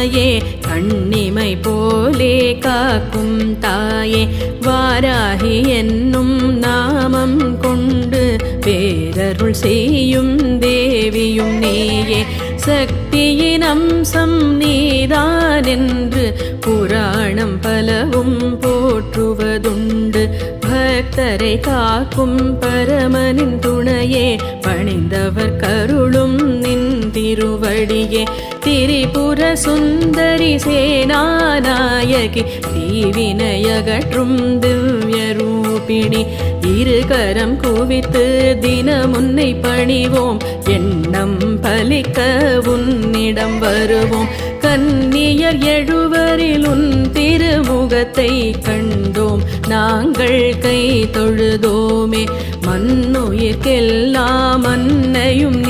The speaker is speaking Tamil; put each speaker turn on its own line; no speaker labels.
தாயே கண்ணிமை போலே காக்கும் தாயே வாராகி என்னும் நாமம் கொண்டு பேரருள் செய்யும் தேவியும் நீயே. சக்தியின் அம்சம் நீதான் என்று புராணம் பலவும் போற்றுவதுண்டு. பக்தரை காக்கும் பரமனின் துணையே பணிந்தவர் கருளும் நின் திருவடியே. திரிபுர சுந்தரி சேனாநாயகி தீவினையகற்றும் திவ்ய ரூபிணி இரு கரம் குவித்து தினமுன்னை பணிவோம் எண்ணம் பலிக்க உன்னிடம் வருவோம். கன்னியர் எழுவரில் உன் திருமுகத்தை கண்டோம் நாங்கள் கை தொழுதோமே. மண்ணுயிர்க்கெல்லாம் அன்னையும் நீயே